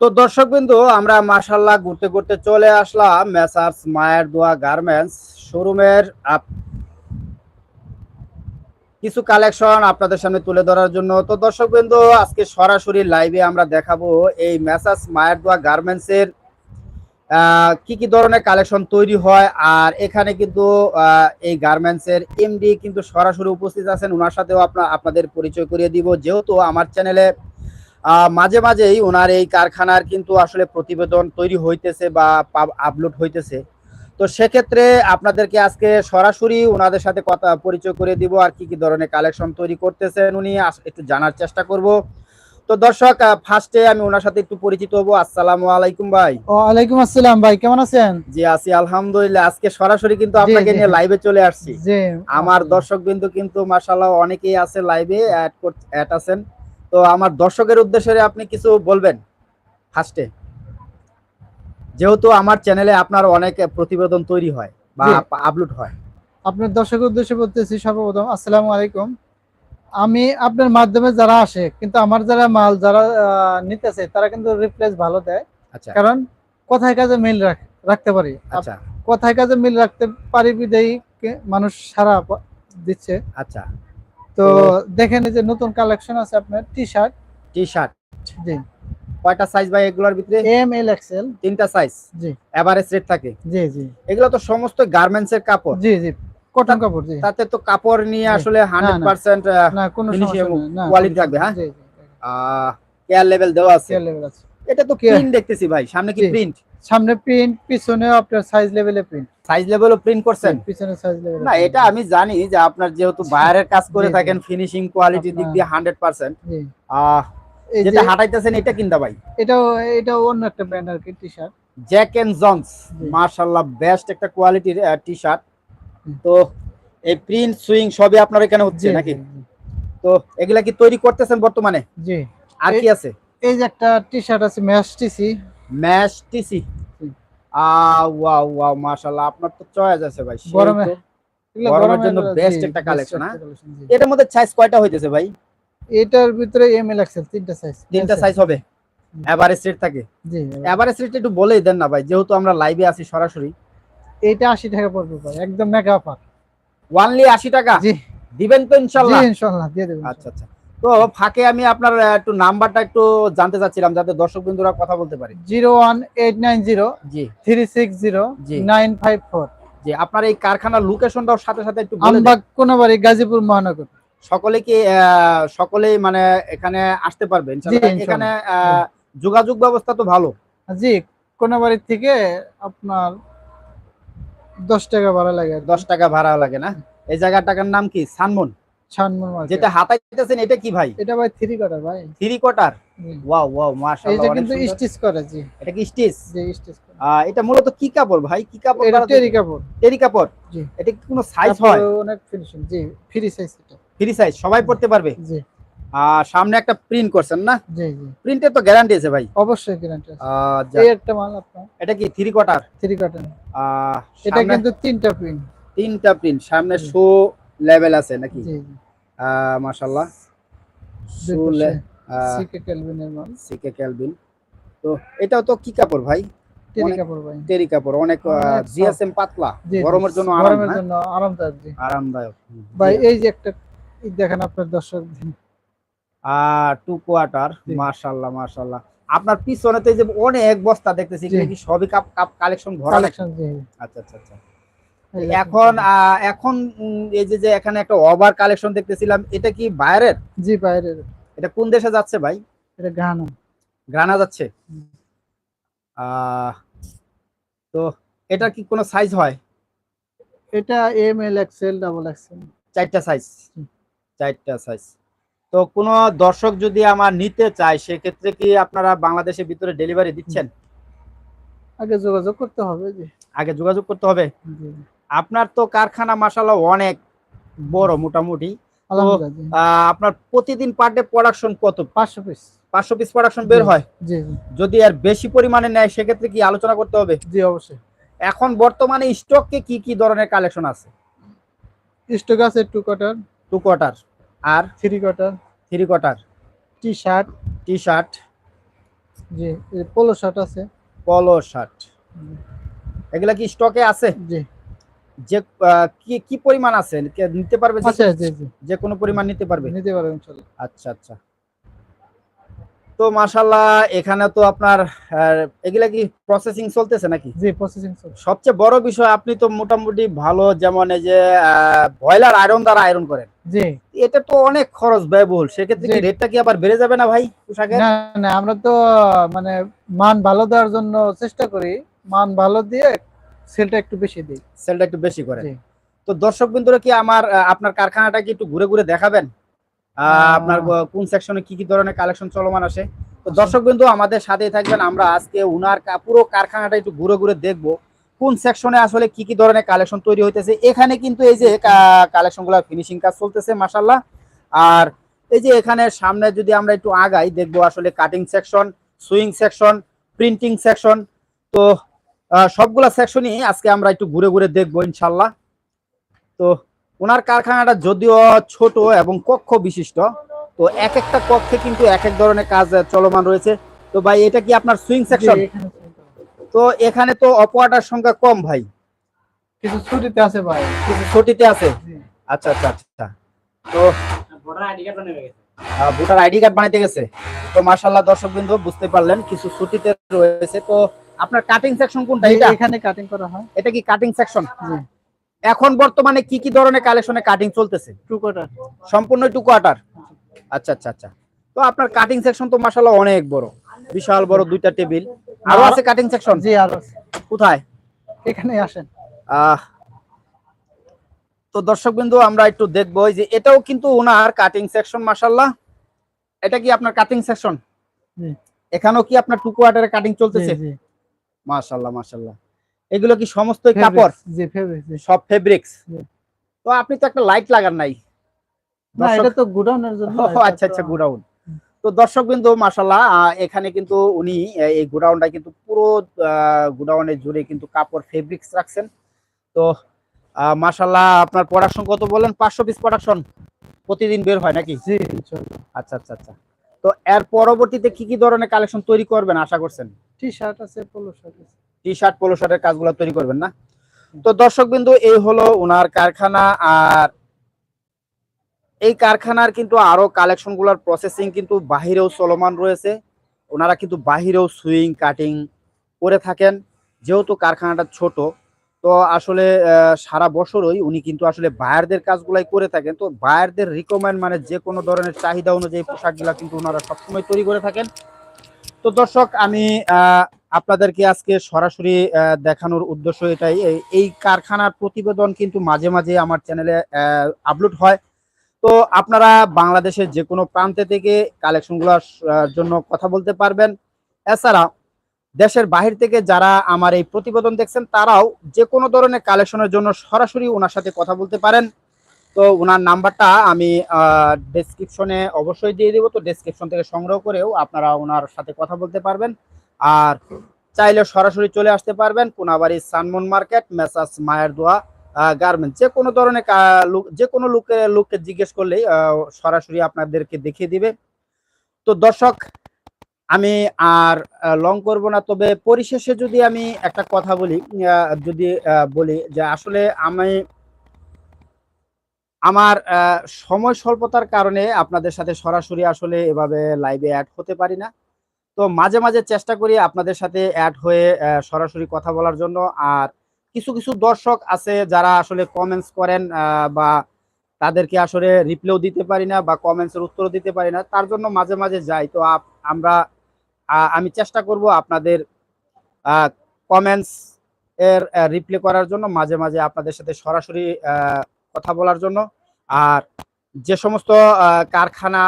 তো দর্শক বিন্দু আমরা মাশাল্লাহ ঘুরতে ঘুরতে চলে আসলাম মেসার্স মায়ের দোয়া গার্মেন্টস শোরুমের কিছু কালেকশন আপনাদের সামনে তুলে ধরার জন্য। তো দর্শক বিন্দু আজকে সরাসরি লাইভে আমরা দেখাবো এই মেসার্স মায়ের দোয়া গার্মেন্টস এর আহ, কি কি ধরনের কালেকশন তৈরি হয় আর এখানে কিন্তু এই গার্মেন্টস এর এমডি কিন্তু সরাসরি উপস্থিত আছেন। ওনার সাথেও আপনা আপনাদের পরিচয় করিয়ে দিব। যেহেতু আমার চ্যানেলে মাঝে মাঝেই ওনার এই কারখানার কিন্তু আসলে প্রতিবেদন তৈরি হইতেছে বা আপলোড হইতেছে। তো সেক্ষেত্রে আপনাদেরকে আজকে সরাসরি ওনাদের সাথে কথা পরিচয় করে দিব আর কি কি ধরনের কালেকশন তৈরি করতেছেন উনি। একটু জানার চেষ্টা করব। তো দর্শক ফার্স্টে আমি ওনার সাথে একটু পরিচিত হব। আসসালামু আলাইকুম ভাই। ওয়ালাইকুম আসসালাম ভাই কেমন আছেন? জি আছি আলহামদুলিল্লাহ। আজকে সরাসরি কিন্তু আপনাকে নিয়ে লাইভে চলে আসছি। আমার দর্শক বিন্দু কিন্তু মাশাল্লাহ অনেকেই আছে লাইভে অ্যাড অ্যাড আছেন। তো আমার দর্শকের উদ্দেশ্যে আপনি কিছু বলবেন ফার্স্টে? যেহেতু আমার চ্যানেলে আপনার অনেক প্রতিবেদন তৈরি হয় বা আপলোড হয়। আপনার দর্শকের উদ্দেশ্যে বলতেছি সর্বপ্রথম আসসালামু আলাইকুম। আমি আপনার মাধ্যমে যারা আসে কিন্তু আমার যারা মাল যারা নিতেছে তারা কিন্তু রিপ্লেস ভালো দেয়। আচ্ছা। কারণ কোথায় কাজে মিল রাখতে পারি? আচ্ছা। কথায় কাজে মিল রাখতে পারি বিদেই মানুষ সারা দিচ্ছে? আচ্ছা। তো দেখেন এই যে নতুন কালেকশন আছে আপনার টি শার্ট টি শার্ট জি। কয়টা সাইজ ভাই এগুলোর ভিতরে? এম এল এক্সেল তিনটা সাইজ জি। এভারেজ রেট থাকে? জি জি। এগুলো তো সমস্ত গার্মেন্টস এর কাপড়। জি জি। কটন কাপড় জি। তাতে তো কাপড় নিয়ে আসলে হান্ড্রেড না। পার্সেন্ট না কোনো সমস্যা না কোনো থাকবে, হ্যাঁ? জি কেয়ার লেভেল দেওয়া আছে। কেয়ার লেভেল আছে। এটা তো প্রিন্ট দেখতেছি ভাই সামনে কি। প্রিন্ট সামনে প্রিন্ট পিছনে আপনার সাইজ লেভেলে প্রিন্ট সাইজ লেভেলও প্রিন্ট করছেন? পিছনে সাইজ লেভেল না এটা আমি জানি যে আপনার যেহেতু বাইরের কাজ করে। থাকেন ফিনিশিং কোয়ালিটির দিক দিয়ে হান্ড্রেড পার্সেন্ট জি। এই যে যেটা হাঁটাইতেছেন এটা কিনতে ভাই? এটাও এটাও অন্য একটা ব্র্যান্ড আর কি T shirt Jack and Jones জি। মার্শাল্লাহ বেস্ট একটা কোয়ালিটির টি শার্ট তো এই প্রিন্ট সুইং সবই আপনার এখানে হচ্ছে নাকি? তো এগুলা কি তৈরি করতেছেন বর্তমানে? জি। আর কি আছে? এই যে একটা টি শার্ট আছে ম্যাশ টিসি ম্যাশ টিসি মাশাআল্লাহ আপনার তো চয়েস আছে ভাই। গরমে- গরমের জন্য best একটা collection, হ্যাঁ? এটার মধ্যে সাইজ কয়টা হইতেছে ভাই? এটার ভিতরে এম এল এক্সেল তিনটা সাইজ তিনটা সাইজ হবে? এভারেজ রেট থাকে? জি এভারেজ রেট একটু বলেই দেন না ভাই যেহেতু আমরা লাইভে আছি সরাসরি। এইটা আশি টাকা পড়বে ভাই একদম মেগা অফার ওয়ানলি আশি টাকা? জি। দিবেন তো জি ইনশাআল্লাহ দিয়ে দেবেন আচ্ছা আচ্ছা। তো ফাঁকে আমি আপনার একটু নাম্বারটা একটু জানতে চাচ্ছিলাম যাতে দর্শক বিন্দুরা কথা বলতে পারে zero one eight nine zero জি থ্রি সিক্স জিরো জি। নাইন ফাইভ ফোর জি আপনার এই কারখানার লোকেশনটাও সাথে সাথে একটু। আমবাগ কোনাবাড়ি গাজীপুর মহানগর সকলে কি সকলেই মানে এখানে আসতে পারবে ইনশাল্লাহ? ইনশাল্লাহ। এখানে যোগাযোগ ব্যবস্থা তো ভালো জি কোনাবাড়ি থেকে আপনার দশ টাকা ভাড়া লাগে দশ টাকা ভাড়া লাগে না এই জায়গাটার নাম কি সানমন। যেটা হাতাইতেছেন এটা কি ভাই? এটা ভাই থ্রি কাটার ভাই। থ্রি কোয়ার্টার ওয়াও ওয়াও মাশাআল্লাহ এইটা কিন্তু স্টিচ করে জি। এটা কি স্টিচ যে স্টিচ এটা মূলত কি কাপড় ভাই? কি কাপড় এটা টেরি কাপড়। টেরি কাপড়? জি। এটা কি কোনো সাইজ হয়? অনেক ফিনিশিং জি ফ্রি সাইজ এটা। ফ্রি সাইজ সবাই পড়তে পারবে? জি। আর সামনে একটা প্রিন্ট করছেন না? জি তো গ্যারান্টি আছে ভাই। অবশ্যই গ্যারান্টি আছে। এই একটা মাল আপনার। এটা কি থ্রি কোয়ার্টার থ্রি কাটার এটা কিন্তু তিনটা প্রিন্ট তিনটা প্রিন্ট সামনে শো লেভেল আছে নাকি? আহ, সিকে কেলভিনের মাল। সিকে ক্যালভিন তো এটাও তো কি কাপড় ভাই? কাপড় ভাই। কাপড় অনেক জিএসএম পাতলা। গরমের জন্য গরমের হ্যাঁ? জন্য আরামদায়ক আরামদায়ক। ভাই এই যে একটা দেখেন আপনার দর্শক আর টু কোয়ার্টার। মাশাআল্লাহ মাশাআল্লাহ। আপনার পিছনে তো এই যে অনেক বস্তা দেখতেছি। কি সবই কাপ কাপ কালেকশন ভরা কালেকশন আচ্ছা আচ্ছা আচ্ছা। এখন এখন এই যে যে এখানে একটা ওভার কালেকশন দেখতেছিলাম এটা কি বাইরের? জি বাইরের। এটা কোন দেশে যাচ্ছে ভাই? এটা গানা গ্রানা যাচ্ছে? তো এটা কি কোনো সাইজ হয়? এটা M L XL double XL চারটা সাইজ। চারটা সাইজ তো কোনো দর্শক যদি আমার নিতে চায় সেক্ষেত্রে কি আপনারা বাংলাদেশের ভিতরে ডেলিভারি দিচ্ছেন? আগে যোগাযোগ করতে হবে জি আগে যোগাযোগ করতে হবে? জি। আপনার তো কারখানা মাসাল্লাহ অনেক বড় মোটামুটি। আপনার প্রতিদিন পার ডে প্রোডাকশন কত? পাঁচশো পিস পাঁচশো পিস প্রোডাকশন বের হয়? যদি আর বেশি পরিমাণে নেয় সেক্ষেত্রে কি আলোচনা করতে হবে? জি অবশ্যই। এখন বর্তমানে স্টকে কি কি ধরনের কালেকশন আছে? স্টক আছে টু কোয়ার্টার টু কোয়ার্টার আর? Three quarter three quarter T shirt T shirt জি পোলো শার্ট আছে পলো শার্ট এগুলা কি স্টকে আছে? জি। যে কি কি পরিমাণ আছে? নিতে পারবে যে- কোনো পরিমাণ নিতে পারবে? নিতে ইনশাআল্লাহ আচ্ছা আচ্ছা। তো মাশাল্লাহ এখানে তো আপনার এগুলা কি প্রসেসিং চলতেছে নাকি? জি প্রসেসিং চলছে। সবচেয়ে বড় বিষয় আপনি তো মোটামুটি ভালো যেমন এই যে বয়লার আয়রন দ্বারা আয়রন করেন। জি। এটা তো অনেক খরচ ব্যয়বহুল সেক্ষেত্রে কি রেটটা কি আবার বেড়ে যাবে না ভাই পোশাকের? না না আমরা তো মানে মান ভালো দেওয়ার জন্য চেষ্টা করি। মান ভালো দিয়ে সেলটা একটু বেশি দিই। সেলটা একটু বেশি করে। তো দর্শক বিন্দুরা কি আমার আপনার কারখানাটা কি একটু ঘুরে ঘুরে দেখাবেন? আপনার কোন সেকশনে কি কি ধরনের কালেকশন চলমান আসে তো দর্শক বিন্দু আমাদের সাথেই থাকবেন। আমরা আজকে উনার পুরো কারখানাটা একটু ঘুরে ঘুরে দেখব। কোন সেকশনে আসলে কি কি ধরনের কালেকশন তৈরি হইতেছে? এখানে কিন্তু এই যে কালেকশনগুলা ফিনিশিং কাজ চলতেছে মাসাল্লাহ আর এই যে এখানে সামনে যদি আমরা একটু আগাই দেখব আসলে cutting section sewing section printing section তো সবগুলা সেকশনই আজকে আমরা একটু ঘুরে ঘুরে দেখব ইনশাল্লাহ। তো ওনার কারখানাটা যদিও ছোট এবং কক্ষ বিশিষ্ট তো এক একটা কক্ষে কিন্তু এক এক ধরনের কাজ চলমান রয়েছে। তো ভাই এটা কি আপনার সুইং সেকশন এখানে তো এখানে তো অপওয়ার্ডার সংখ্যা কম ভাই। কিছু ছুটিতে আছে ভাই। কিছু ছুটিতে আছে? আচ্ছা আচ্ছা আচ্ছা। তো ভোটার আইডি কার্ড বানাইতে গেছে। তো মাশাল্লাহ দর্শক বিন্দু বুঝতে পারলেন কিছু ছুটিতে রয়েছে। তো আপনার কাটিং সেকশন কোনটা? এটা? এখানে কাটিং করা হয়। এটা কি কাটিং সেকশন জি। এখন বর্তমানে কি কি ধরনের কালেকশনে কাটিং চলতেছে? টু কোয়ার্টার সম্পূর্ণ টু কোয়ার্টার আচ্ছা আচ্ছা আচ্ছা। তো আপনার কাটিং সেকশন তো মাশাল্লাহ অনেক বড়। বিশাল বড় দুইটা টেবিল আরও আছে কাটিং সেকশন জি আর আছে। কোথায়? এখানে আসেন। আহ। তো দর্শক বিন্দু আমরা একটু দেখব যে এটাও কিন্তু ওনার কাটিং সেকশন মাশাল্লাহ এটা কি আপনার কাটিং সেকশন জি। এখানেও কি আপনার টু কোয়ার্টারে কাটিং জি চলতেছে? জি মাশাল্লাহ মাশাল্লাহ এগুলো কি সমস্তই কাপড়? জি সব ফেব্রিক্স তো আপনি তো একটা লাইট লাগান নাই। না এটা তো গুডাউনের জন্য আচ্ছা আচ্ছা গুডাউন। তো দর্শক বিন্দু মাসাল্লাহ এখানে কিন্তু উনি এই গুডাউনটা কিন্তু পুরো গুডাউনের জুড়ে কিন্তু কাপড় ফেব্রিক্স রাখছেন। তো মাসাল্লাহ আপনার প্রোডাকশন কত বলেন? পাঁচশো পিস প্রোডাকশন প্রতিদিন বের হয় নাকি? জি আচ্ছা আচ্ছা আচ্ছা। তো এর পরবর্তীতে কি কি ধরনের কালেকশন তৈরি করবেন আশা করছেন? টি শার্ট আছে polo shirt T shirt polo শার্টের কাজগুলো তৈরি করবেন না? তো দর্শক বিন্দু এই হলো ওনার কারখানা আর এই কারখানার কিন্তু আরও কালেকশনগুলার প্রসেসিং কিন্তু বাহিরেও চলমান রয়েছে। ওনারা কিন্তু বাহিরেও সুইং কাটিং করে থাকেন। যেহেতু কারখানাটা ছোট, তো আসলে সারা বছরই উনি কিন্তু আসলে বায়ারদের কাজগুলাই করে থাকেন। তো বায়ারদের রিকমেন্ড মানে যে কোনো ধরনের চাহিদা অনুযায়ী পোশাকগুলা কিন্তু ওনারা সবসময় তৈরি করে থাকেন। তো দর্শক, আমি আপনাদেরকে আজকে সরাসরি দেখানোর উদ্দেশ্য এটাই। এই কারখানার প্রতিবেদন কিন্তু মাঝে মাঝে আমার চ্যানেলে আপলোড হয়। তো আপনারা বাংলাদেশের যে কোনো প্রান্তে থেকে কালেকশনগুলোর জন্য কথা বলতে পারবেন। এছাড়া দেশের বাহির থেকে যারা আমার এই প্রতিবেদন দেখছেন, তারাও যে কোনো ধরনের কালেকশনের জন্য সরাসরি ওনার সাথে কথা বলতে পারেন। তো ওনার নাম্বারটা আমি ডেসক্রিপশনে অবশ্যই দিয়ে দেবো। তো ডেসক্রিপশন থেকে সংগ্রহ করেও আপনারা ওনার সাথে কথা বলতে পারবেন। আর চাইলে সরাসরি চলে আসতে পারবেন কোনাবাড়ি সানমন মার্কেট মেসাস মায়ের দোয়া গার্মেন্ট যে কোনো ধরনের যে কোনো লোকে লোককে জিজ্ঞেস করলেই সরাসরি আপনাদেরকে দেখিয়ে দিবে। তো দর্শক, আমি আর লং করব না। তবে পরিশেষে যদি আমি একটা কথা বলি যদি বলি যে আসলে আমি আমার সময় স্বল্পতার কারণে আপনাদের সাথে সরাসরি আসলে এভাবে লাইভে অ্যাড হতে পারি না। তো মাঝে মাঝে চেষ্টা করি আপনাদের সাথে অ্যাড হয়ে সরাসরি কথা বলার জন্য। আর কিছু কিছু দর্শক আছে যারা আসলে কমেন্টস করেন বা তাদেরকে আসলে রিপ্লাইও দিতে পারি না বা কমেন্টসের উত্তরও দিতে পারি না। তার জন্য মাঝে মাঝে যাই। তো আমরা আমি চেষ্টা করব আপনাদের কমেন্টস এর রিপ্লাই করার জন্য মাঝে মাঝে আপনাদের সাথে সরাসরি কথা বলার জন্য। আর যে সমস্ত আহ, কারখানা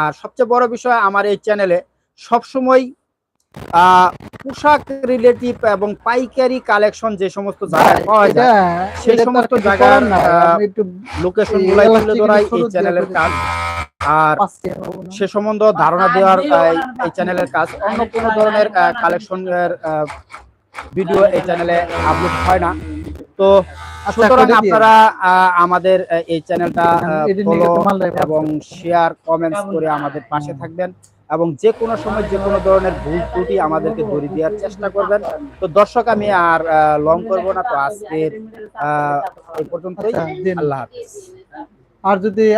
আর সবচেয়ে বড় বিষয় আমার এই চ্যানেলে সবসময় আহ, পোশাক রিলেটিভ এবং পাইকারি কালেকশন যে সমস্ত জায়গায় পাওয়া যায় সেই সমস্ত জায়গার, লোকেশন গুলাই তুলে ধরাই এই চ্যানেলের কাজ। আর। সে সম্বন্ধে ধারণা দেওয়ার এই চ্যানেলের কাজ। অন্য কোনো ধরনের কালেকশনের ভিডিও এই চ্যানেলে আপলোড হয় না। তো সুতরাং আপনারা আমাদের এই চ্যানেলটা ফলো। এবং শেয়ার কমেন্টস করে আমাদের পাশে থাকবেন এবং যে কোনো সময় যে কোনো ধরনের ভুল ত্রুটি আমাদেরকে ধরিয়ে দেওয়ার চেষ্টা করবেন। তো দর্শক আমি আর লং করব না। তো আজকে আহ, এই পর্যন্তই। আচ্ছা, আল্লাহ হাফিজ। আর যদি